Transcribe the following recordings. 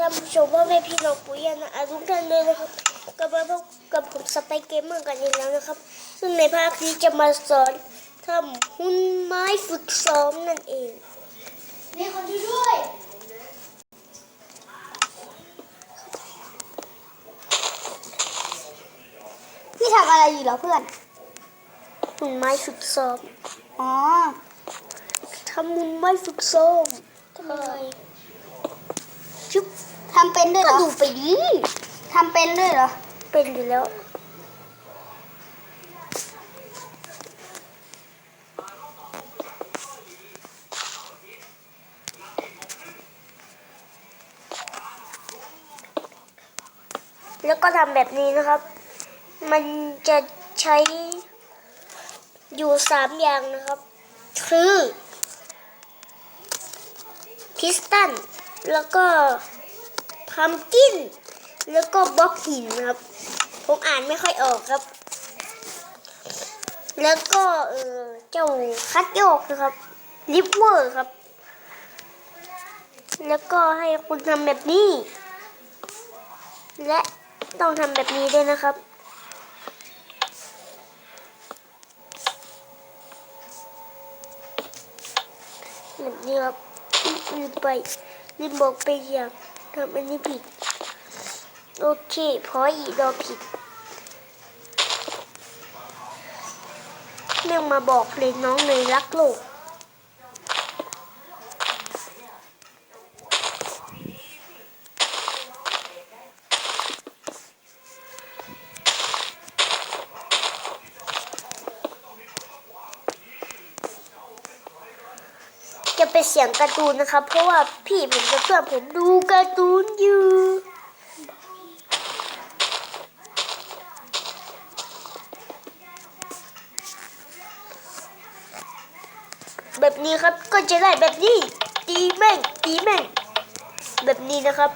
ท่านผู้ชมว่าแม่พี่น้องปุ้ยนะอาทุกท่านเลยนะครับกลับมาพบกับผมสไปเกมเมอร์กันอีกแล้วนะครับ ซึ่งในภาคนี้จะมาสอนทำหุ่นไม้ฝึกซ้อมนั่นเองมีคนช่วยด้วยพี่ทำอะไรอยู่เหรอเพื่อนหุ่นไม้ฝึกซ้อมอ๋อทำหุ่นไม้ฝึกซ้อมทำไม ชุบทำเป็นด้วยเหก็รอดูไปดิทำเป็นด้วยเหรอ เป็นอยู่แล้ว แล้วก็ทำแบบนี้นะครับ มันจะใช้อยู่สามอย่างนะครับ คือ พิสตัน แล้วก็พัมกิน แล้วก็บล็อกหินครับ ผมอ่านไม่ค่อยออกครับ แล้วก็เออเจ้าคัดโยกนะครับลิฟเวอร์ครับ แล้วก็ให้คุณทำแบบนี้ และต้องทำแบบนี้ด้วยนะครับแบบนี้ครับลืไป ลืมบอกไปอย่างทำอันนี้ผิด โอเคเพราะอีเราผิดเรื่องมาบอกเลยน้องเลยรักโลก จะเป็นเสียงการ์ตูนนะครับ เพราะว่าพี่ผมกับเพื่อนผมดูการ์ตูนอยู่แบบนี้ครับก็จะได้แบบนี้ตีแม่งตีแม่งแบบนี้นะครับ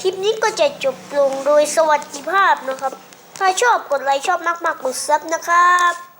คลิปนี้ก็จะจบลงโดยสวัสดิภาพนะครับ ถ้าชอบกดไลค์ชอบมากๆกดซับนะครับ